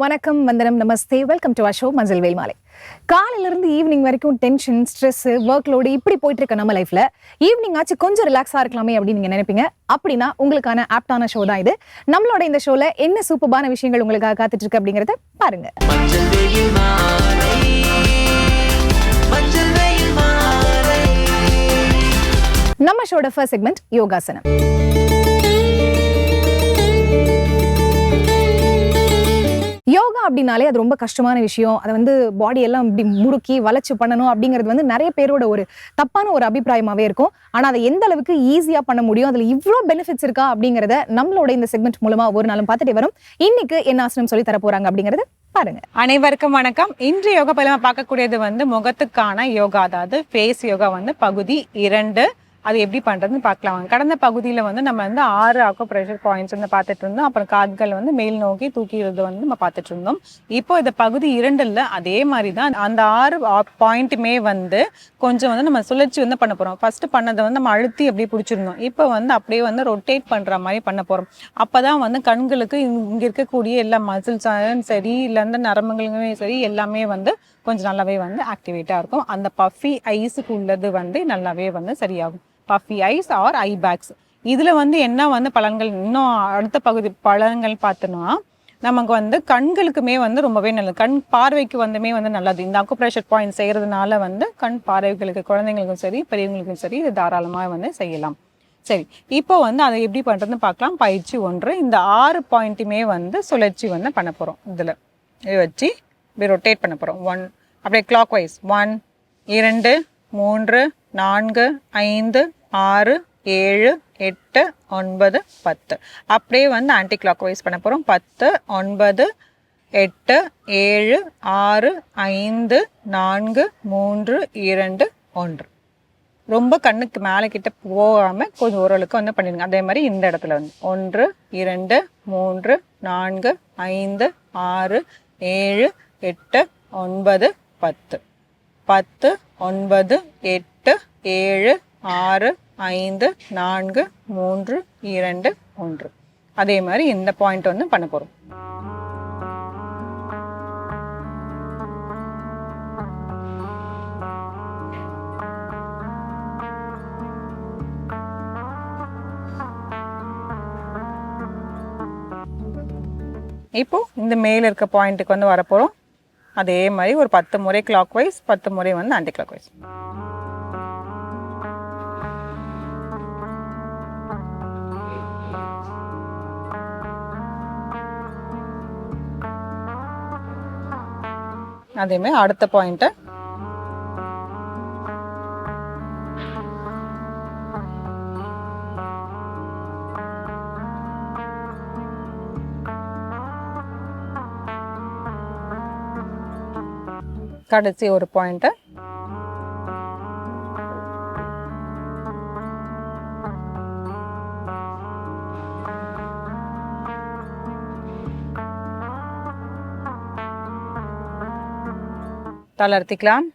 வணக்கம் வந்தனம் நமஸ்தே. Welcome to ashore மஞ்சள் வேல் மாலை. காலையில இருந்து ஈவினிங் வரைக்கும் டென்ஷன் ஸ்ட்ரெஸ் ஒர்க் லோடு இப்படி போயிட்டு இருக்க நம்ம லைஃப்ல ஈவினிங் ஆச்சு கொஞ்சம் ரிலாக்ஸா இருக்கலாமே அப்படின்னு நீங்க நினைப்பீங்க. அப்படின்னா உங்களுக்கான ஆப்டான ஷோ தான் இது. நம்மளோட இந்த ஷோல என்ன சூப்பரான விஷயங்கள் உங்களுக்காக காத்துட்டு இருக்கு அப்படிங்கறத பாருங்க. நம்ம ஷோட ஃபர்ஸ்ட் செக்மெண்ட் யோகாசனம். யோகா அப்படின்னாலே அது ரொம்ப கஷ்டமான விஷயம். அதை வந்து பாடி எல்லாம் இப்படி முறுக்கி வளைச்சு பண்ணணும் அப்படிங்கிறது வந்து நிறைய பேரோட ஒரு தப்பான ஒரு அபிப்பிராயமாகவே இருக்கும். ஆனால் அதை எந்த அளவுக்கு ஈஸியாக பண்ண முடியும் அதில் இவ்வளோ பெனிஃபிட்ஸ் இருக்கா அப்படிங்கிறத நம்மளோட இந்த செக்மெண்ட் மூலமாக ஒரு நாளும் பார்த்துட்டே வரும். இன்னைக்கு என்ன ஆசனம் சொல்லி தரப்போகிறாங்க அப்படிங்கிறது அப்படிங்கறத பாருங்க. அனைவருக்கும் வணக்கம். இன்று யோகா பயிலமா பார்க்கக்கூடியது வந்து முகத்துக்கான யோகா அதாவது ஃபேஸ் யோகா வந்து பகுதி இரண்டு. அது எப்படி பண்றதுன்னு பார்க்கலாம். கடந்த பகுதியில் வந்து நம்ம வந்து ஆறு ஆக்கோ ப்ரெஷர் பாயிண்ட்ஸ் வந்து பார்த்துட்டு இருந்தோம். அப்புறம் காதுகள் வந்து மேல் நோக்கி தூக்கிடுறது வந்து நம்ம பார்த்துட்டு இருந்தோம். இப்போ இந்த பகுதி இரண்டுல அதே மாதிரி தான் அந்த ஆறு பாயிண்ட்டுமே வந்து கொஞ்சம் வந்து நம்ம சுழற்சி வந்து பண்ண போறோம். ஃபர்ஸ்ட் பண்ணதை வந்து நம்ம அழுத்தி அப்படியே பிடிச்சிருந்தோம் இப்போ வந்து அப்படியே வந்து ரொட்டேட் பண்ற மாதிரி பண்ண போறோம். அப்பதான் வந்து கண்களுக்கு இங்க இருக்கக்கூடிய எல்லா மசில்ஸாலும் சரி இல்லை அந்த நரம்புகளுமே சரி எல்லாமே வந்து கொஞ்சம் நல்லாவே வந்து ஆக்டிவேட்டாக இருக்கும். அந்த பஃபி ஐஸுக்கு உள்ளது வந்து நல்லாவே வந்து சரியாகும். Puffy eyes or eye bags இதில் வந்து என்ன வந்து பலன்கள் இன்னும் அடுத்த பகுதி பலன்கள் பார்த்தோன்னா நமக்கு வந்து கண்களுக்குமே வந்து ரொம்பவே நல்லது. கண் பார்வைக்கு வந்துமே வந்து நல்லது. இந்த அக்குப்ரெஷர் பாயிண்ட் செய்கிறதுனால வந்து கண் பார்வைகளுக்கு குழந்தைங்களுக்கும் சரி பெரியவங்களுக்கும் சரி இது தாராளமாக வந்து செய்யலாம். சரி இப்போ வந்து அதை எப்படி பண்ணுறதுன்னு பார்க்கலாம். பயிற்சி ஒன்று. இந்த ஆறு பாயிண்ட்டுமே வந்து சுழற்சி வந்து பண்ண போகிறோம் இதில் இதை வச்சு இப்படி ரொட்டேட் பண்ண போகிறோம் ஒன் அப்படியே கிளாக் வைஸ் ஒன் இரண்டு மூன்று நான்கு ஐந்து ஆறு ஏழு எட்டு ஒன்பது பத்து. அப்படியே வந்து ஆன்டி கிளாக் வைஸ் பண்ண போகிறோம் பத்து ஒன்பது எட்டு ஏழு ஆறு ஐந்து நான்கு மூன்று இரண்டு ஒன்று. ரொம்ப கண்ணுக்கு மேலே கிட்ட போகாமல் கொஞ்சம் ஓரளவுக்கு வந்து பண்ணிடுங்க. அதே மாதிரி இந்த இடத்துல வந்து. ஒன்று இரண்டு மூன்று நான்கு ஐந்து ஆறு ஏழு எட்டு ஒன்பது பத்து. பத்து ஒன்பது எட்டு ஏழு ஆறு ஐந்து நான்கு மூன்று இரண்டு ஒன்று. அதே மாதிரி இந்த பாயிண்ட் வந்து பண்ண போகிறோம் இப்போ இந்த மேல இருக்க பாயிண்ட்டுக்கு வந்து வரப்போகிறோம் அதே மாதிரி ஒரு பத்து முறை கிளாக் வைஸ் பத்து முறை வந்து ஆன்டி கிளாக் வைஸ் அதே அடுத்த பாயிண்ட்டை கடைசி ஒரு பாயிண்ட்டை தளர்த்திக்கலாம்.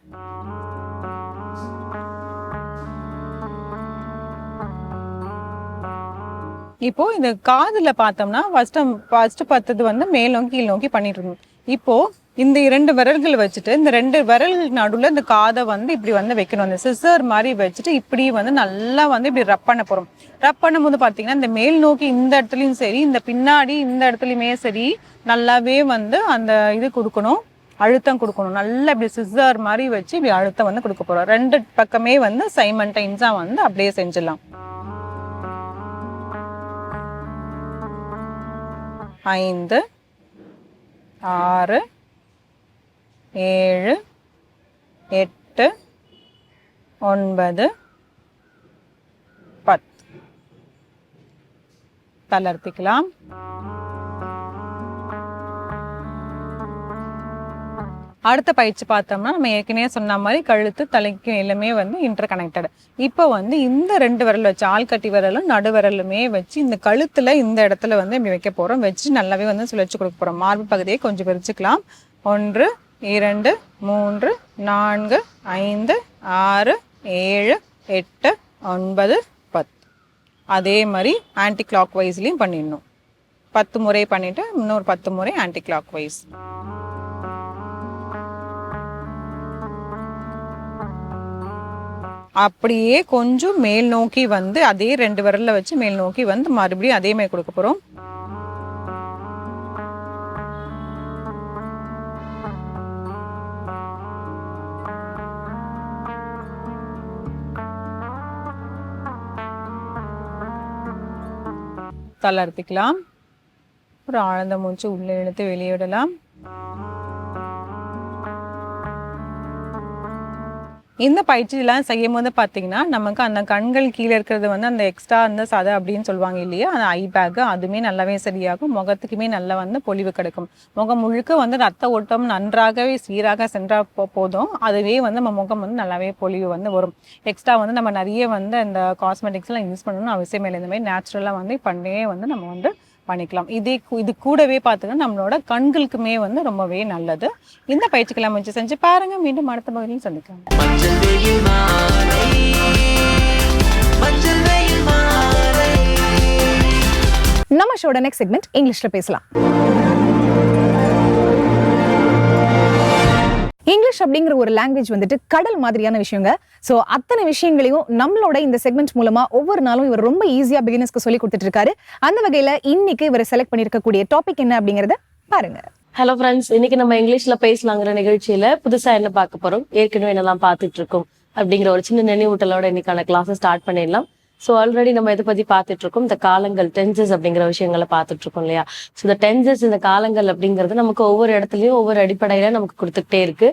இப்போ இந்த காதுல பார்த்தோம்னா ஃபர்ஸ்ட் ஃபர்ஸ்ட் பார்த்தது வந்து மேல் நோக்கி கீழ் நோக்கி பண்ணிட்டு இருந்தோம். இப்போ இந்த இரண்டு விரல்கள் வச்சுட்டு இந்த ரெண்டு விரல்கள் நடுவில் இந்த காதை வந்து இப்படி வந்து வைக்கணும். அந்த சிசர் மாதிரி வச்சுட்டு இப்படி வந்து நல்லா வந்து இப்படி ரப் பண்ண போறோம். ரப் பண்ணும்போது பார்த்தீங்கன்னா இந்த மேல் நோக்கி இந்த இடத்துலயும் சரி இந்த பின்னாடி இந்த இடத்துலயுமே சரி நல்லாவே வந்து அந்த இது கொடுக்கணும். அழுத்தம் கொடுக்கணும். நல்லா இப்படி சிசர் மாதிரி வச்சு இப்படி அழுத்தம் வந்து கொடுக்க போகிறோம் ரெண்டு பக்கமே வந்து சைமன் வந்து அப்படியே செஞ்சிடலாம். ஐந்து ஆறு ஏழு எட்டு ஒன்பது பத்து. தளர்த்திக்கலாம் அடுத்த பயிற்சி பார்த்தோம்னா நம்ம ஏற்கனவே சொன்ன மாதிரி கழுத்து தலைக்கு எல்லாமே வந்து இன்டர் கனெக்டட் இப்போ வந்து இந்த ரெண்டு விரல் வச்சு ஆள்கட்டி விரலும் நடு விரலுமே வச்சு இந்த கழுத்தில் இந்த இடத்துல வந்து இப்படி வைக்க போகிறோம் வச்சு நல்லாவே வந்து சுழற்சி கொடுக்க போகிறோம் மார்பு பகுதியை கொஞ்சம் பிரிச்சுக்கலாம். ஒன்று இரண்டு மூன்று நான்கு ஐந்து ஆறு ஏழு எட்டு ஒன்பது பத்து. அதே மாதிரி ஆன்டி கிளாக் வைஸ்லேயும் பண்ணிடணும். பத்து முறை பண்ணிவிட்டு இன்னொரு பத்து முறை ஆன்டி கிளாக் வைஸ் அப்படியே கொஞ்சம் மேல் நோக்கி வந்து அதே ரெண்டு விரல்ல வச்சு மேல் நோக்கி வந்து மறுபடியும் அதே மாதிரி கொடுக்க போகிறோம் தளர்த்திக்கலாம். ஒரு ஆழ்ந்த மூச்சு உள்ளே இழுத்து வெளியிடலாம் இந்த பயிற்சியெல்லாம் செய்யும் போது பார்த்தீங்கன்னா நமக்கு அந்த கண்கள் கீழே இருக்கிறது வந்து அந்த எக்ஸ்ட்ரா அந்த சதை அப்படின்னு சொல்லுவாங்க இல்லையா? அந்த ஐ பேக் அதுவுமே நல்லாவே சரியாகும். முகத்துக்குமே நல்லா வந்து பொலிவு கிடைக்கும். முகம் முழுக்க வந்து ரத்த ஓட்டம் நன்றாகவே சீராக சென்றால் போ- போதும். அதுவே வந்து நம்ம முகம் வந்து நல்லாவே பொலிவு வந்து வரும். எக்ஸ்ட்ரா வந்து நம்ம நிறைய வந்து அந்த காஸ்மெட்டிக்ஸ்லாம் யூஸ் பண்ணணும்னு அவசியமே இல்லை. இந்த மாதிரி நேச்சுரலாக வந்து பண்ணே வந்து நம்ம வந்து பண்ணிக்கலாம். இதே இது கூடவே பார்த்துங்கன்னா நம்மளோட கண்களுக்குமே வந்து ரொம்பவே நல்லது. இந்த பயிற்சிக்கெல்லாம் முயற்சி செஞ்சு பாருங்க. மீண்டும் அடுத்த பகுதியில் சந்திக்கலாம். நம்ம ஷோட நெக்ஸ்ட் செக்மெண்ட் இங்கிலீஷ்ல பேசலாம். இங்கிலீஷ் அப்படிங்கிற ஒரு லாங்குவேஜ் வந்துட்டு கடல் மாதிரியான விஷயங்க. ஸோ அத்தனை விஷயங்களையும் நம்மளோட இந்த செக்மெண்ட் மூலமா ஒவ்வொரு நாளும் இவர் ரொம்ப ஈஸியா பிகினர்ஸ்க்கு சொல்லி கொடுத்துட்டு இருக்காரு அந்த வகையில இன்னைக்கு இவர் செலக்ட் பண்ணியிருக்கக்கூடிய டாபிக் என்ன அப்படிங்கறத பாருங்க. ஹலோ ஃப்ரெண்ட்ஸ் இன்னைக்கு நம்ம இங்கிலீஷ்ல பேசலாங்கிற நிகழ்ச்சியில புதுசா என்ன பார்க்க போறோம்? ஏற்கனவே என்னெல்லாம் பார்த்துட்டு இருக்கோம் அப்படிங்கிற ஒரு சின்ன நினைவூட்டலோட இன்னைக்கான கிளாஸை ஸ்டார்ட் பண்ணிடலாம். ஸோ ஆல்ரெடி நம்ம இதை பத்தி பார்த்துட்டு இருக்கோம் இந்த காலங்கள் டென்சஸ் அப்படிங்கிற விஷயங்களை பார்த்துட்டு இருக்கோம் இல்லையா? ஸோ இந்த டென்சஸ் இந்த காலங்கள் அப்படிங்கிறது நமக்கு ஒவ்வொரு இடத்துலயும் ஒவ்வொரு அடிப்படையில நமக்கு கொடுத்துக்கிட்டே இருக்கு.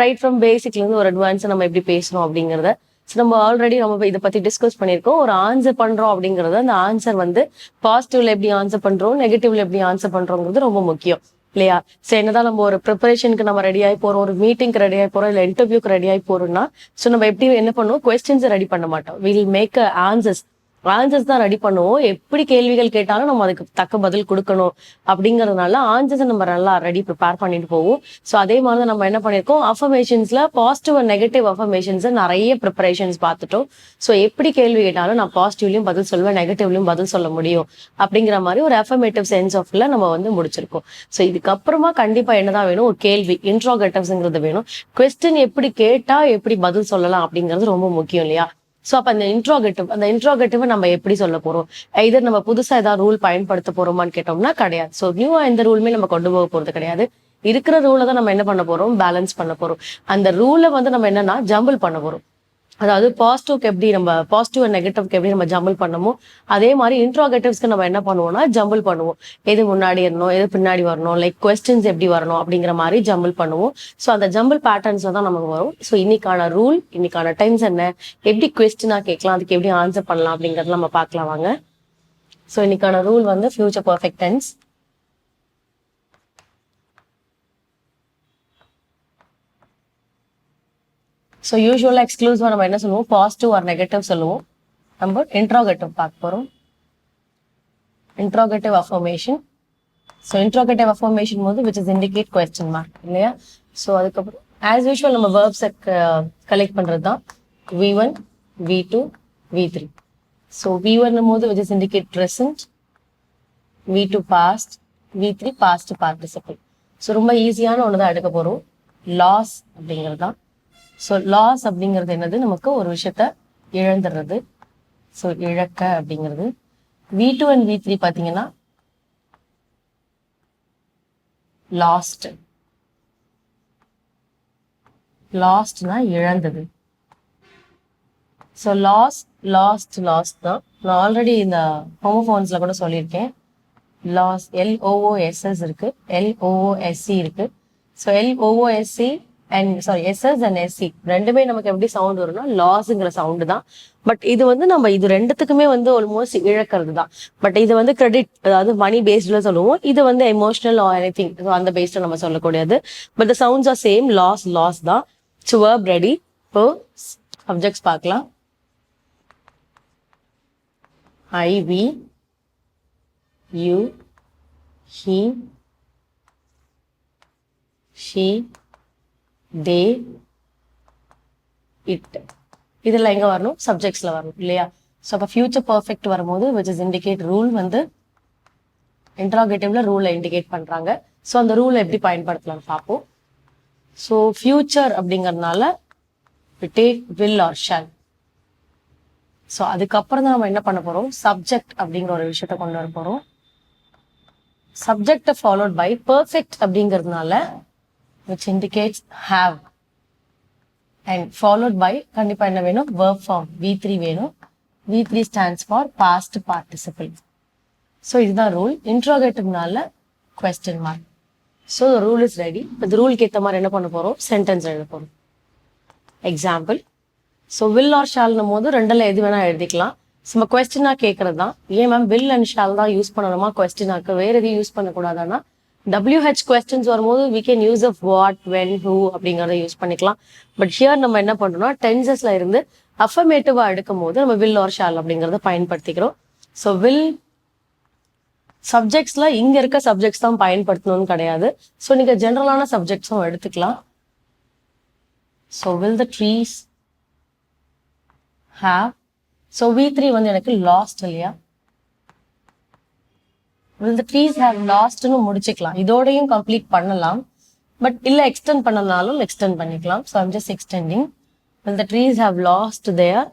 ரைட் ஃப்ரம் பேசிக்ல இருந்து ஒரு அட்வான்ஸ் நம்ம எப்படி பேசணும் அப்படிங்கிறத ஸோ நம்ம ஆல்ரெடி நம்ம இதை பத்தி டிஸ்கஸ் பண்ணியிருக்கோம். ஒரு ஆன்சர் பண்றோம் அப்படிங்கறது அந்த ஆன்சர் வந்து பாசிட்டிவ்ல எப்படி ஆன்சர் பண்றோம் நெகட்டிவ்ல எப்படி ஆன்சர் பண்றோங்கிறது ரொம்ப முக்கியம். இல்லையா? சோ என்னதான் நம்ம ஒரு ப்ரிப்பரேஷனுக்கு நம்ம ரெடி ஆகி போறோம் ஒரு மீட்டிங்க்கு ரெடி ஆகி போறோம் இல்ல இன்டர்வியூக்கு ரெடி ஆகி போறோம்னா சோ நம்ம எப்படி என்ன பண்ணுவோம்? கொஸ்டின்ஸ் ரெடி பண்ண மாட்டோம். வில் மேக் ஆன்சர்ஸ் ஆன்சர்ஸ் தான் ரெடி பண்ணுவோம். எப்படி கேள்விகள் கேட்டாலும் நம்ம அதுக்கு தக்க பதில் கொடுக்கணும். அப்படிங்கறதுனால ஆன்சர்ஸ் நம்ம நல்லா ரெடி ப்ரிப்பேர் பண்ணிட்டு போவோம். ஸோ அதே மாதிரி தான் நம்ம என்ன பண்ணியிருக்கோம் அஃபர்மேஷன்ஸ்ல பாசிட்டிவ் அண்ட் நெகட்டிவ் அஃபர்மேஷன்ஸ் நிறைய ப்ரிப்பரேஷன்ஸ் பார்த்துட்டோம். ஸோ எப்படி கேள்வி கேட்டாலும் நான் பாசிட்டிவ்லையும் பதில் சொல்லுவேன் நெகட்டிவ்லையும் பதில் சொல்ல முடியும். அப்படிங்கிற மாதிரி ஒரு அஃபர்மேட்டிவ் சென்ஸ் ஆஃப்ல நம்ம வந்து முடிச்சிருக்கோம். ஸோ இதுக்கப்புறமா கண்டிப்பா என்னதான் வேணும்? ஒரு கேள்வி. இன்ட்ரோகேட்டிவ்ஸ்ங்கிறது வேணும். கொஸ்டின் எப்படி கேட்டா எப்படி பதில் சொல்லலாம் அப்படிங்கிறது ரொம்ப முக்கியம் இல்லையா? சோ அப்ப அந்த இன்ட்ரோகேட்டிவ் அந்த இன்ட்ரோகேட்டிவ் நம்ம எப்படி சொல்ல போறோம்? இதர் நம்ம புதுசா ஏதாவது ரூல் பயன்படுத்த போறோமான்னு கேட்டோம்னா கிடையாது. சோ நியூவாக எந்த ரூலுமே நம்ம கொண்டு போக போறது கிடையாது. இருக்கிற ரூலை தான் நம்ம என்ன பண்ண போறோம்? பேலன்ஸ் பண்ண போறோம். அந்த ரூலை வந்து நம்ம என்னன்னா ஜம்பிள் பண்ண போறோம். அதாவது பாசிட்டிவ்க்கு எப்படி நம்ம பாசிட்டிவ் அண்ட் நெகட்டிவ்க்கு எப்படி நம்ம ஜம்பிள் பண்ணமோ அதே மாதிரி இன்ட்ரோகேட்டிவ்ஸ்க்கு நம்ம என்ன பண்ணுவோம்னா ஜம்பிள் பண்ணுவோம். எது முன்னாடி இருந்தோம் எது பின்னாடி வரணும் லைக் கொஸ்டின்ஸ் எப்படி வரணும் அப்படிங்கிற மாதிரி ஜம்பிள் பண்ணுவோம். ஸோ அந்த ஜம்பிள் பேட்டர்ன்ஸ்ல தான் நமக்கு வரும். ஸோ இன்னைக்கான ரூல் இன்னைக்கான டைம்ஸ் என்ன எப்படி கொஸ்டினா கேட்கலாம் அதுக்கு எப்படி ஆன்சர் பண்ணலாம் அப்படிங்கறத நம்ம பார்க்கலாம் வாங்க. ஸோ இன்னைக்கான ரூல் வந்து ஃபியூச்சர் பர்ஃபெக்ட் டென்ஸ் ஸோ யூஸ்வலாக எக்ஸ்க்ளூசிவாக நம்ம என்ன சொல்லுவோம்? பாசிட்டிவ் ஆர் நெகட்டிவ் சொல்லுவோம். நம்ம இன்ட்ராகேட்டிவ் பார்க்க போகிறோம் interrogative affirmation so interrogative affirmation போது which is indicate question mark இல்லையா? ஸோ அதுக்கப்புறம் ஆஸ் யூஷுவல் நம்ம வேர்ப்ஸை கலெக்ட் பண்ணுறது தான் V one V two V three so V ஒன்னும் போது which is indicate present V two past V three past participle so ரொம்ப ஈஸியான ஒன்று தான் எடுக்க போகிறோம் லாஸ் அப்படிங்கிறது தான் ஸோ லாஸ் அப்படிங்கிறது என்னது? நமக்கு ஒரு விஷயத்த இழந்துடுறது. ஸோ இழக்க அப்படிங்கிறது. V two and V three பார்த்தீங்கன்னா லாஸ்ட் லாஸ்ட்னா இழந்தது. ஸோ லாஸ் லாஸ்ட் லாஸ்ட் தான். நான் ஆல்ரெடி இந்த ஹோமோஃபோன்ஸில் கூட சொல்லியிருக்கேன். Loss L O O S S இருக்கு. L O O S C இருக்கு. So L O O S C and sorry S S and S C ரெண்டுமே நமக்கு எப்படி சவுண்ட் வரும்னா லாஸ்ங்கிற சவுண்டு தான். பட் இது வந்து நம்ம இது ரெண்டுத்துக்குமே வந்து ஆல்மோஸ்ட் இழக்கிறது தான் பட் இது வந்து கிரெடிட் அதாவது மணி பேஸ்டில் சொல்லுவோம். இது வந்து எமோஷனல் ஆர் எனி திங் அந்த பேஸ்ட்ல நம்ம சொல்லக்கூடியது. But the sounds are same loss loss தான். டு verb ரெடி இப்போ சப்ஜெக்ட்ஸ் பார்க்கலாம். I we you he she they it. இதெல்லாம் எங்க வரணும்? சப்ஜெக்ட்ஸ்ல வரணும் இல்லையா? ஸோ அப்போ ஃபியூச்சர் பர்ஃபெக்ட் வரும்போது விச் இஸ் இண்டிகேட் ரூல் வந்து இன்ட்ராகேட்டிவ்ல ரூலை இண்டிகேட் பண்றாங்க. ஸோ அந்த ரூலை எப்படி பயன்படுத்தலாம்னு பார்ப்போம். ஸோ ஃபியூச்சர் அப்படிங்கறதுனால take will or shall so அதுக்கப்புறம் தான் நம்ம என்ன பண்ண போறோம்? சப்ஜெக்ட் அப்படிங்கிற ஒரு விஷயத்த கொண்டு வர போறோம். சப்ஜெக்டை ஃபாலோட் பை பர்ஃபெக்ட் அப்படிங்கிறதுனால which indicates have and followed by கண்டிப்பாக என்ன வேணும்? வேர்க் ஃபார்ம் வி த்ரீ வேணும். V three stands for past participle so இதுதான் rule இன்ட்ரோகேட்டிவ்னால question mark so rule is ready இந்த ரூலுக்கு ஏற்ற மாதிரி என்ன பண்ண போகிறோம் சென்டென்ஸ் எழுத போகிறோம் எக்ஸாம்பிள் ஸோ வில் ஆர் ஷால்னும் போது ரெண்டில் எது வேணால் எழுதிக்கலாம். நம்ம கொஸ்டினாக கேட்கறது தான் ஏன் மேம் வில் அண்ட் ஷால் தான் யூஸ் பண்ணணுமா? கொஸ்டினாக்கு வேறு எதையும் யூஸ் பண்ணக்கூடாதானா? டபிள்யூஹெச் கொஸ்டின்ஸ் வரும்போது we can use of what when who அப்படிங்கிறத யூஸ் பண்ணிக்கலாம். பட் ஹியர் நம்ம என்ன பண்ணுறோம்னா டென்சஸ்ல இருந்து அஃபர்மேட்டிவா எடுக்கும் போது நம்ம வில் ஆர் ஷால் அப்படிங்கிறத பயன்படுத்திக்கிறோம். ஸோ வில் சப்ஜெக்ட்ஸ்ல இங்க இருக்க சப்ஜெக்ட்ஸ் தான் பயன்படுத்தணும்னு கிடையாது. ஸோ நீங்க ஜென்ரலான சப்ஜெக்ட்ஸும் எடுத்துக்கலாம். So will the trees have so V three வந்து எனக்கு லாஸ்ட் இல்லையா? வில் த ட்ரீஸ் ஹேவ் லாஸ்ட்னு முடிச்சுக்கலாம். இதோடையும் கம்ப்ளீட் பண்ணலாம். பட் இல்லை எக்ஸ்டெண்ட் பண்ணனாலும் எக்ஸ்டெண்ட் பண்ணிக்கலாம். So I'm just extending will the trees have lost their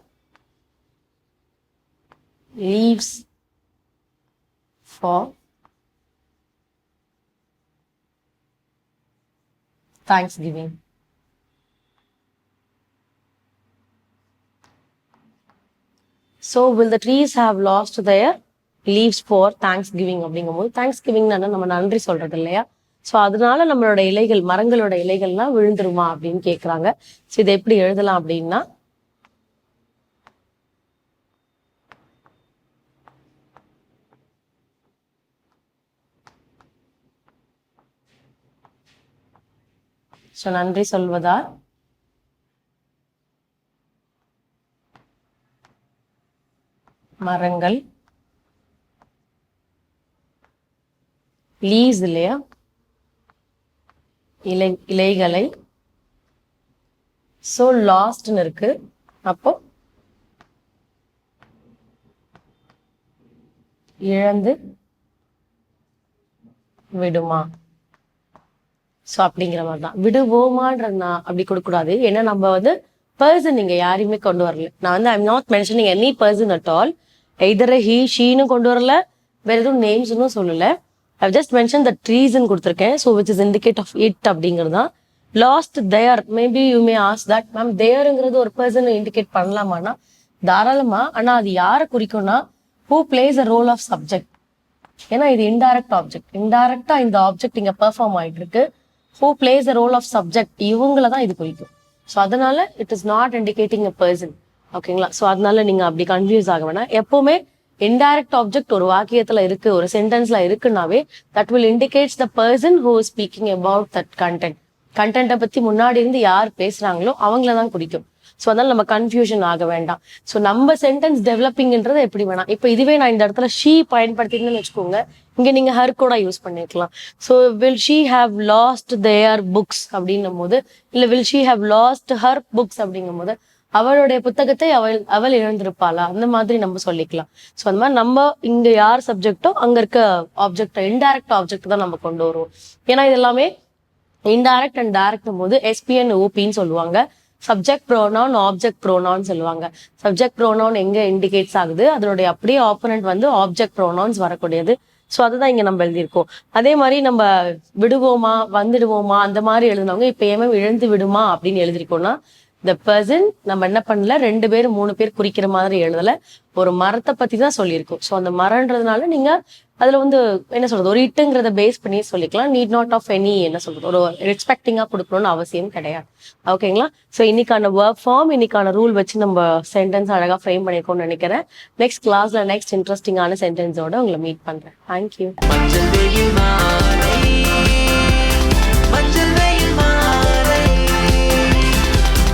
leaves for thanksgiving so will the trees have lost their leaves for thanksgiving அப்படிங்கும் போது thanks giving நம்ம நன்றி சொல்றது இல்லையா? ஸோ அதனால நம்மளோட இலைகள் மரங்களோட இலைகள்லாம் விழுந்துருமா அப்படின்னு கேட்குறாங்க ஸோ இதை எப்படி எழுதலாம் அப்படின்னா ஸோ நன்றி சொல்வதால் மரங்கள் லீவ்ஸ் இல்லையா? இலை இலைகளை. ஸோ லாஸ்ட்னு இருக்கு. அப்போ இழந்து விடுமா? ஸோ அப்படிங்கிற மாதிரி தான். விடுவோமான்றது நான் அப்படி கொடுக்கக்கூடாது. ஏன்னா நம்ம வந்து பர்சன் நீங்க யாரையுமே கொண்டு வரல. நான் வந்து I'm not mentioning any person at all either he ஷீனும் கொண்டு வரல. வேற எதுவும் நேம்ஸ்னும் சொல்லல. ஐவ் ஜஸ்ட் மென்ஷன் த ட்ரீசன் கொடுத்துருக்கேன் so which is indicate of it அப்படிங்கிறது தான் lost there maybe you may as that ma'am தேருங்கிறது ஒரு பர்சனை இண்டிகேட் பண்ணலாமான்னா தாராளமா ஆனா அது யாரை குறிக்கும்னா who plays a role of subject ஏன்னா இது இன்டைரக்ட் ஆப்ஜெக்ட் இன்டைரக்டா இந்த ஆப்ஜெக்ட் இங்க பெர்ஃபார்ம் ஆயிட்டு இருக்கு who plays a role of subject இவங்கள தான் இது குறிக்கும். ஸோ அதனால it is not indicating a person ஓகேங்களா ஸோ அதனால நீங்க அப்படி கன்ஃபியூஸ் ஆக வேணாம். எப்பவுமே இன்டைரக்ட் ஆப்ஜெக்ட் ஒரு வாக்கியத்துல இருக்கு ஒரு சென்டென்ஸ்ல இருக்குனாவே that will indicates the person who speaking about that content கண்டென்ட்டை பத்தி முன்னாடி இருந்து யார் பேசுறாங்களோ அவங்கள தான் குடிக்கும் ஸோ அதனால நம்ம கன்ஃபியூஷன் ஆக வேண்டாம். ஸோ நம்ம சென்டென்ஸ் டெவலப்பிங்ன்றது எப்படி வேணாம். இப்போ இதுவே நான் இந்த இடத்துல ஷீ பயன்படுத்திருந்தேன்னு வச்சுக்கோங்க. இங்கே நீங்கள் ஹர் கூட யூஸ் பண்ணிருக்கலாம். So will she have lost their books அப்படின்னும் போது இல்லை will she have lost her books அப்படிங்கும் போது அவளுடைய புத்தகத்தை அவள் அவள் இழந்திருப்பாளா அந்த மாதிரி நம்ம சொல்லிக்கலாம். ஸோ அந்த மாதிரி நம்ம இங்க யார் சப்ஜெக்டோ அங்க இருக்க ஆப்ஜெக்டோ இன்டைரக்ட் ஆப்ஜெக்ட் தான் நம்ம கொண்டு வருவோம். ஏன்னா இது எல்லாமே இன்டைரக்ட் அண்ட் டைரக்ட் போது எஸ்பிஎன் ஓபின்னு சொல்லுவாங்க. சப்ஜெக்ட் ப்ரோனவுன் ஆப்ஜெக்ட் ப்ரோனவுன் சொல்லுவாங்க. சப்ஜெக்ட் ப்ரோனவுன் எங்க இண்டிகேட்ஸ் ஆகுது? அதனுடைய அப்படியே ஆப்போனன்ட் வந்து ஆப்ஜெக்ட் ப்ரோனவுன்ஸ் வரக்கூடியது. ஸோ அதுதான் இங்க நம்ம எழுதியிருக்கோம். அதே மாதிரி நம்ம விடுவோமா வந்துடுவோமா அந்த மாதிரி எழுதினவங்க இப்ப ஏமே இழந்து விடுமா அப்படின்னு எழுதிருக்கோம்னா த பர்சன் நம்ம என்ன பண்ணல? ரெண்டு பேர் மூணு பேர் குறிக்கிற மாதிரி எழுதல. ஒரு மரத்தை பத்தி தான் சொல்லியிருக்கோம். ஸோ அந்த மரம்ன்றதுனால நீங்க அதுல வந்து என்ன சொல்றது? ஒரு இட்டுங்கிறத பேஸ் பண்ணி சொல்லிக்கலாம். நீட் நாட் ஆஃப் எனி என்ன சொல்றது? ஒரு எக்ஸ்பெக்டிங்கா கொடுக்கணும்னு அவசியம் கிடையாது. ஓகேங்களா ஸோ இன்னைக்கான ஒர்க் ஃபார்ம் இன்னைக்கான ரூல் வச்சு நம்ம சென்டென்ஸ் அழகா ஃப்ரேம் பண்ணிருக்கோம்னு நினைக்கிறேன். நெக்ஸ்ட் கிளாஸ்ல நெக்ஸ்ட் இன்ட்ரெஸ்டிங்கான சென்டென்ஸோட உங்களை மீட் பண்றேன். தேங்க்யூ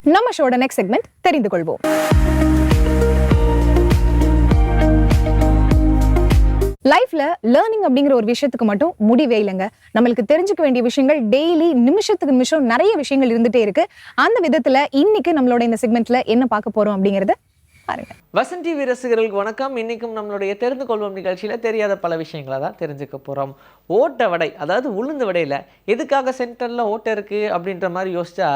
நம்ம ஷோட நெக்ஸ்ட் செக்மெண்ட் தெரிந்து கொள்வோம் லைஃப்ல லேர்னிங் அப்படிங்கிற ஒரு விஷயத்துக்கு மட்டும் முடிவே இல்லைங்க. நம்மளுக்கு தெரிஞ்சுக்க வேண்டிய விஷயங்கள் டெய்லி நிமிஷத்துக்கு நிமிஷம் நிறைய விஷயங்கள் இருந்துட்டே இருக்கு. அந்த விதத்துல இன்னைக்கு நம்மளோட இந்த செக்மெண்ட்ல என்ன பார்க்க போறோம் அப்படிங்கறத பாருங்க. வசந்தி ரசிகர்களுக்கு வணக்கம். இன்னைக்கும் நம்மளுடைய தெரிந்து கொள்வோம் நிகழ்ச்சியில் தெரியாத பல விஷயங்களை தான் தெரிஞ்சுக்க போகிறோம் ஓட்ட வடை அதாவது உளுந்து வடையில் எதுக்காக சென்டரில் ஓட்டை இருக்குது அப்படின்ற மாதிரி யோசிச்சா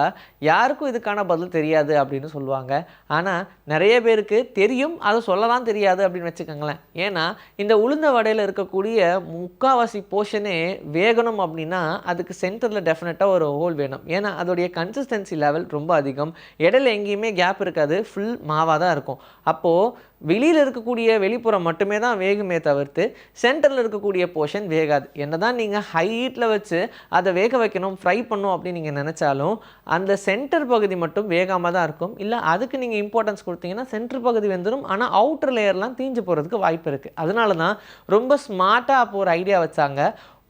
யாருக்கும் இதுக்கான பதில் தெரியாது அப்படின்னு சொல்லுவாங்க. ஆனால் நிறைய பேருக்கு தெரியும் அதை சொல்லலாம் தெரியாது அப்படின்னு வச்சுக்கோங்களேன். ஏன்னா இந்த உளுந்த வடையில் இருக்கக்கூடிய முக்காவாசி போர்ஷனே வேகணும் அப்படின்னா அதுக்கு சென்டரில் டெஃபினட்டாக ஒரு ஹோல் வேணும். ஏன்னா அதோடைய கன்சிஸ்டன்சி லெவல் ரொம்ப அதிகம். இடையில எங்கேயுமே கேப் இருக்காது. ஃபுல் மாவாக தான் இருக்கும். அப்போது வெளியில் இருக்கக்கூடிய வெளிப்புறம் மட்டுமே தான் வேகுமே தவிர்த்து சென்டரில் இருக்கக்கூடிய போர்ஷன் வேகாது. என்ன தான் நீங்கள் ஹை ஹீட்டில் வச்சு அதை வேக வைக்கணும் ஃப்ரை பண்ணும் அப்படின்னு நீங்கள் நினச்சாலும் அந்த சென்டர் பகுதி மட்டும் வேகாமல் தான் இருக்கும். இல்லை அதுக்கு நீங்கள் இம்பார்ட்டன்ஸ் கொடுத்தீங்கன்னா சென்டர் பகுதி வந்துடும் ஆனால் அவுட்டர் லேயர்லாம் தீஞ்சு போகிறதுக்கு வாய்ப்பு இருக்குது அதனால தான் ரொம்ப ஸ்மார்ட்டாக அப்போ ஒரு ஐடியா வச்சாங்க.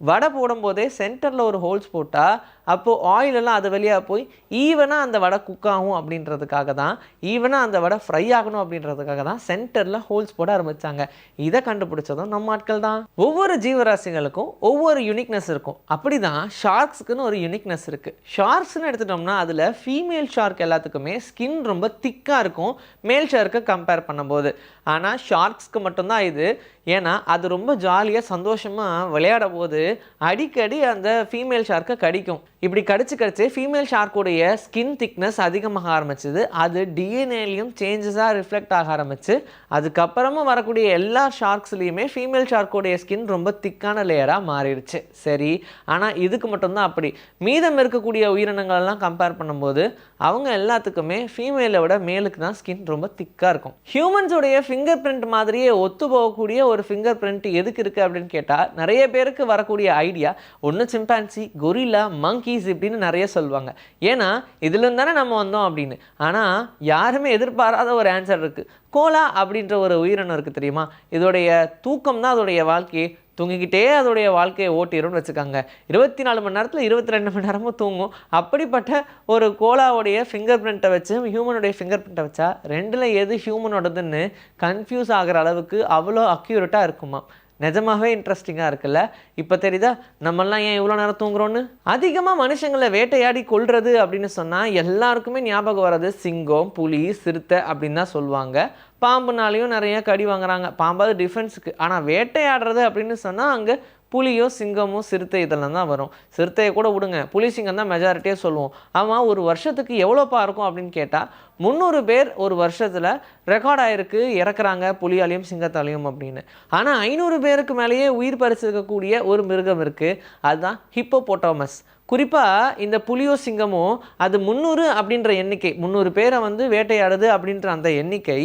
வடை போடும்போதே சென்டரில் ஒரு ஹோல்ஸ் போட்டால் அப்போது ஆயிலெல்லாம் அது வழியாக போய் ஈவனாக அந்த வடை குக் ஆகும் அப்படின்றதுக்காக தான் ஈவனாக அந்த வடை ஃப்ரை ஆகணும் அப்படின்றதுக்காக தான் சென்டரில் ஹோல்ஸ் போட ஆரம்பித்தாங்க இதை கண்டுபிடிச்சதும் நம்ம ஆட்கள் தான். ஒவ்வொரு ஜீவராசிகளுக்கும் ஒவ்வொரு யூனிக்னஸ் இருக்கும். அப்படி தான் ஷார்க்ஸுக்குன்னு ஒரு யூனிக்னஸ் இருக்குது ஷார்க்ஸ்னு எடுத்துட்டோம்னா அதில் ஃபீமேல் ஷார்க் எல்லாத்துக்குமே ஸ்கின் ரொம்ப திக்காக இருக்கும். மேல் ஷார்க்கை கம்பேர் பண்ணும்போது. ஆனால் ஷார்க்ஸ்க்கு மட்டும்தான் இது. ஏன்னா அது ரொம்ப ஜாலியாக சந்தோஷமாக விளையாட போது அடிக்கடி அந்த ஃபீமேல் ஷார்க்கை கடிக்கும். இப்படி கடிச்சு கடிச்சு ஃபீமேல் ஷார்க்குடைய ஸ்கின் திக்னஸ் அதிகமாக ஆரம்பிச்சது. அது டிஎன்ஏலையும் சேஞ்சஸாக ரிஃப்ளெக்ட் ஆக ஆரம்பிச்சு. அதுக்கப்புறமா வரக்கூடிய எல்லா ஷார்க்ஸ்லேயுமே ஃபீமேல் ஷார்க்குடைய ஸ்கின் ரொம்ப திக்கான லேயராக மாறிடுச்சு. சரி ஆனால் இதுக்கு மட்டும்தான் அப்படி. மீதம் இருக்கக்கூடிய உயிரினங்கள்லாம் கம்பேர் பண்ணும்போது அவங்க எல்லாத்துக்குமே ஃபீமேலை விட மேலுக்கு தான் ஸ்கின் ரொம்ப திக்காக இருக்கும். ஹியூமன்ஸோடைய ஃபிங்கர் பிரிண்ட் மாதிரியே ஒத்து போகக்கூடிய ஒரு ஃபிங்கர் பிரிண்ட் எதுக்கு இருக்குது அப்படின்னு கேட்டால் நிறைய பேருக்கு வரக்கூடிய ஐடியா ஒன்று சிம்பான்சி கொரில்லா monkeys இப்படின்னு நிறைய சொல்லுவாங்க. ஏன்னா இதுலேருந்து தானே நம்ம வந்தோம் அப்படின்னு. ஆனால் யாருமே எதிர்பாராத ஒரு ஆன்சர் இருக்குது கோலா அப்படின்ற ஒரு உயிரினம் இருக்குது தெரியுமா? இதோடைய தூக்கம் தான் அதோடைய வாழ்க்கையை தூங்கிக்கிட்டே அதோடைய வாழ்க்கையை ஓட்டிடும்னு வச்சுக்காங்க. இருபத்தி நாலு மணி நேரத்தில் இருபத்தி ரெண்டு மணி நேரமும் தூங்கும். அப்படிப்பட்ட ஒரு கோலாவுடைய ஃபிங்கர் பிரிண்ட்டை வச்சு ஹியூமனுடைய ஃபிங்கர் பிரிண்ட்டை வச்சா ரெண்டில் எது ஹியூமனோடதுன்னு கன்ஃபியூஸ் ஆகிற அளவுக்கு அவ்வளோ அக்யூரேட்டாக இருக்குமா நிஜமாகவே இன்ட்ரெஸ்டிங்காக இருக்குல்ல? இப்போ தெரியுதா? நம்மெல்லாம் ஏன் இவ்வளோ நேரம் தூங்குறோன்னு அதிகமாக மனுஷங்களை வேட்டையாடி கொள்வது அப்படின்னு சொன்னால் எல்லாருக்குமே ஞாபகம் வர்றது சிங்கம் புலி சிறுத்தை அப்படின்னு தான் சொல்லுவாங்க. பாம்புனாலையும் நிறைய கடி வாங்குறாங்க. பாம்பாவது டிஃபென்ஸுக்கு ஆனால் வேட்டையாடுறது அப்படின்னு சொன்னால் அங்கே புலியோ சிங்கமோ சிறுத்தை இதெல்லாம் தான் வரும். சிறுத்தையை கூட விடுங்க. புலி சிங்கம் தான் மெஜாரிட்டியாக சொல்லுவோம். ஆமாம் ஒரு வருஷத்துக்கு எவ்வளோப்பா இருக்கும் அப்படின்னு கேட்டால் முந்நூறு பேர் ஒரு வருஷத்தில் ரெக்கார்ட் ஆகிருக்கு இறக்குறாங்க புலியாலையும் சிங்கத்தாலையும் அப்படின்னு. ஆனால் ஐநூறு பேருக்கு மேலேயே உயிர் பறிச்சிருக்கக்கூடிய ஒரு மிருகம் இருக்குது அதுதான் ஹிப்போபோட்டாமஸ் குறிப்பாக இந்த புலியோ சிங்கமோ அது முந்நூறு அப்படின்ற எண்ணிக்கை முந்நூறு பேரை வந்து வேட்டையாடுது அப்படின்ற அந்த எண்ணிக்கை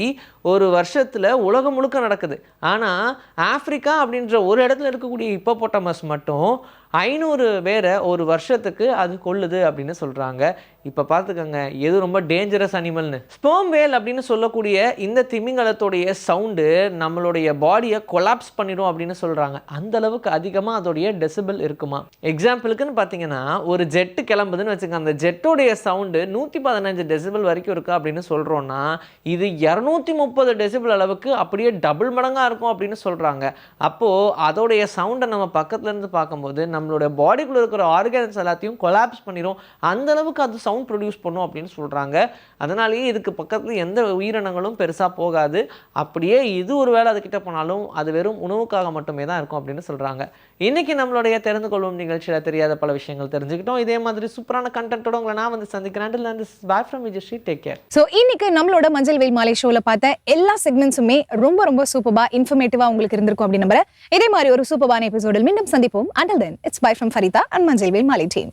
ஒரு வருஷத்தில் உலகம் முழுக்க நடக்குது. ஆனால் ஆஃப்ரிக்கா அப்படின்ற ஒரு இடத்துல இருக்கக்கூடிய ஹிப்போபோட்டமஸ் மட்டும் ஐநூறு பேரை ஒரு வருஷத்துக்கு அது கொள்ளுது அப்படின்னு சொல்கிறாங்க இப்போ பார்த்துக்கோங்க எது ரொம்ப டேஞ்சரஸ் அனிமல்னு ஸ்போம் வேல் அப்படின்னு சொல்லக்கூடிய இந்த திமிங்கலத்துடைய சவுண்டு நம்மளுடைய பாடியை கொலாப்ஸ் பண்ணிடும் அப்படின்னு சொல்கிறாங்க அந்த அளவுக்கு அதிகமாக அதோடைய டெசிபிள் இருக்குமா? எக்ஸாம்பிளுக்குன்னு பார்த்தீங்கன்னா ஒரு ஜெட்டு கிளம்புதுன்னு வச்சுக்கோங்க. அந்த ஜெட்டோடைய சவுண்டு நூற்றி பதினஞ்சு டெசிபிள் வரைக்கும் இருக்குது அப்படின்னு சொல்கிறோன்னா இது இரநூத்தி முப்பது டெசிபிள் அளவுக்கு அப்படியே டபுள் மடங்காக இருக்கும் அப்படின்னு சொல்கிறாங்க அப்போது அதோடைய சவுண்டை நம்ம பக்கத்துலேருந்து இருந்து பார்க்கும்போது நம்மளோட பாடிக்குள்ளே இருக்கிற ஆர்கான்ஸ் எல்லாத்தையும் கொலாப்ஸ் பண்ணிடும் அந்த அளவுக்கு அது சவுண்ட் ப்ரொடியூஸ் பண்ணும் அப்படின்னு சொல்கிறாங்க அதனாலேயே இதுக்கு பக்கத்தில் எந்த உயிரினங்களும் பெருசாக போகாது. அப்படியே இது ஒரு வேளை அதுக்கிட்ட போனாலும் அது வெறும் உணவுக்காக மட்டுமே தான் இருக்கும் அப்படின்னு சொல்கிறாங்க இன்னைக்கு நம்மளுடைய தெரிந்து கொள்ளும் நிகழ்ச்சியில் தெரியாத பல விஷயங்கள் தெரிஞ்சுக்கிட்டோம். இதே மாதிரி சூப்பரான கண்டென்ட்டோட உங்களை நான் வந்து சந்திக்கிறேன். Bye from Vijay take care so இன்னைக்கு நம்மளோட மஞ்சள் வெயில் மாலை ஷோவில் பார்த்த எல்லா செக்மெண்ட்ஸுமே ரொம்ப ரொம்ப சூப்பராக இன்ஃபர்மேட்டிவா உங்களுக்கு இருந்திருக்கும் அப்படின்னு நம்புறேன். இதே மாதிரி ஒரு சூப்பரான எபிசோடில் மீண்டும் சந்திப்போம். Until then That's bye from Farida and Manjilwil Mali team.